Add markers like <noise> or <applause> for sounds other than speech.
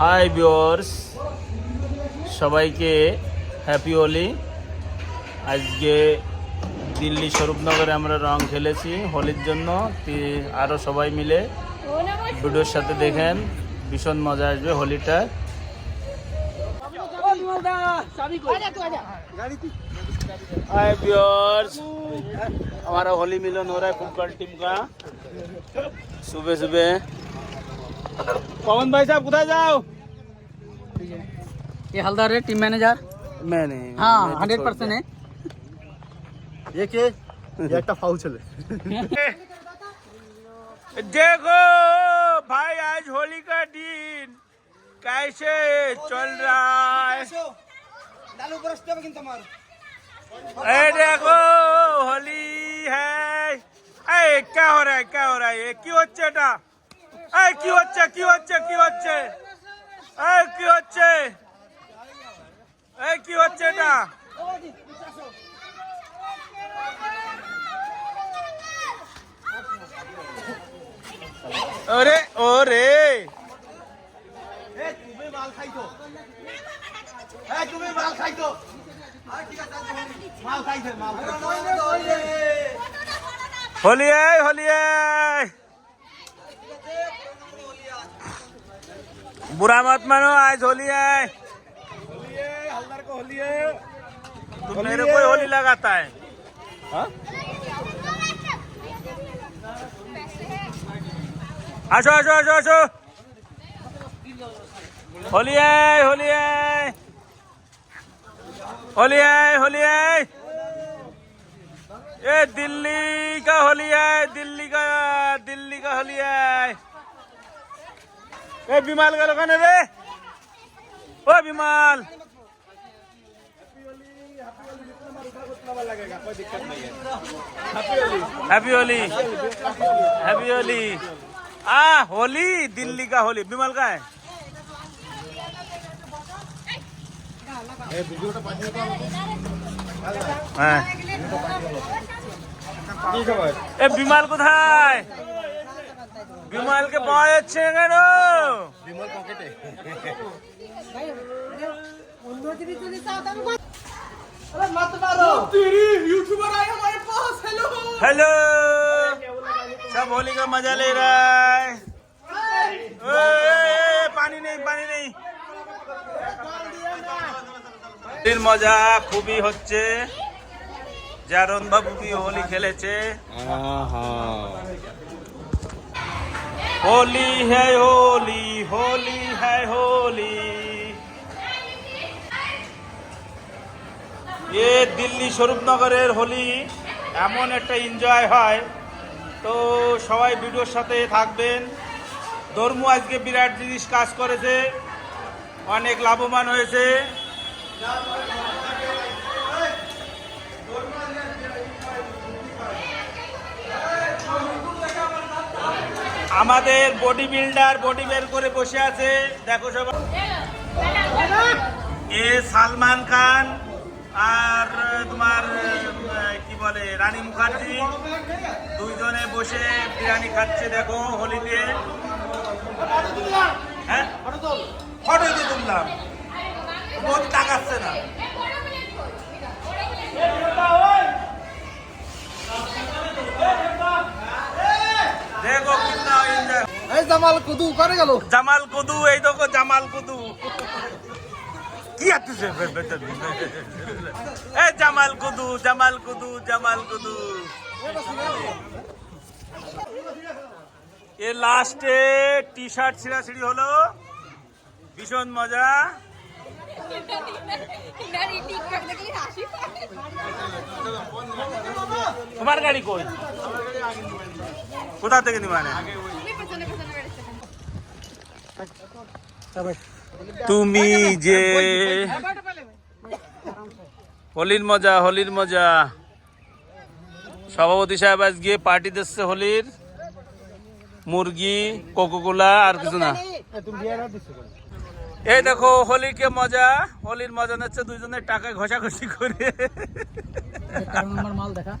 High viewers সবাইকে happy Holi আজকে দিল্লি স্বরূপনগরে আমরা রং খেলেছি হোলির জন্য তি- আরও সবাই মিলে ভিডিওর সাথে দেখেন ভীষণ মজা আসবে হোলিটা हाय व्यूअर्स हमारा होली मिलन हो रहा है कुमकल टीम का सुबह सुबह पवन भाई साहब कुछ जाओ? ये हल्दर है टीम मैनेजर मैंने। हाँ हंड्रेड परसेंट है। ये ये एक फाउ चले। <laughs> देखो भाई आज होली का दिन। कैसे चल रहा है? ए देखो होली है। ए क्या हो रहा है क्या हो रहा है? क्यों चटा এই কি হচ্ছে? কি হচ্ছে? কি হচ্ছে? এই কি হচ্ছে? এই কি হচ্ছে এটা? ওরে ওরে। তুমি মাল হলিয়ে হলিয়ে बुरा मत मानो आज होली है हल्दार को होली है तुम मेरे को ही होली लगाता है आशो आशो आशो आशो होली है होली है होली है होली है ये दिल्ली का होली है दिल्ली का दिल्ली का होली है ए विमाल का लोग रे ओ विमाल हैप्पी होली हैप्पी होली आ होली दिल्ली का होली विमल का है হ্যাঁ এ বিমাল কোথায় বিমালকে পাওয়া যাচ্ছে না কেন বিমল পকেটে हेलो सब होली का मजा ले रहा है ओए, পানি নেই পানি নেই হোলির মজা খুবই হচ্ছে জারণ বাবু কি হোলি খেলেছে होली है होली होली है होली এ দিল্লি স্বরূপনগরের হোলি এমন একটা এনজয় হয় তো সবাই ভিডিওর সাথে থাকবেন ধর্ম আজকে বিরাট জিনিস কাজ করেছে অনেক লাভবান হয়েছে আমাদের বডি বিল্ডার বডি বের করে বসে আছে। দেখো সবাই। এ সালমান খান আর তোমার কি বলে, রানী মুখার্জি। দুইজনে বসে বিরিয়ানি খাচ্ছে, দেখো, হোলিতে। হ্যাঁ? ফটো তো তুললাম। তাকাচ্ছে না দেখো কিतना এনজয় এই জামাল কুদু, করে গেল। জামাল কুদু, এই দেখো জামাল কুদু। কি আছে এ Jamal Kudu Jamal Kudu Jamal Kudu. এ লাস্টে টি শার্ট ছিঁড়াছিড়ি হলো। ভীষণ মজা। তোমার গাড়ি কই? কোথা থেকে নিবানে তুমি যে হোলির মজা হোলির মজা। সভাপতি সাহেব আজকে পার্টি দিচ্ছে হোলির। মুরগি, কোকোকোলা আর কিছু না। এই দেখো হোলির কে মজা? হোলির মজা নিচ্ছে দুইজনের টাকা ঘষাঘষি করে। মাল দেখা?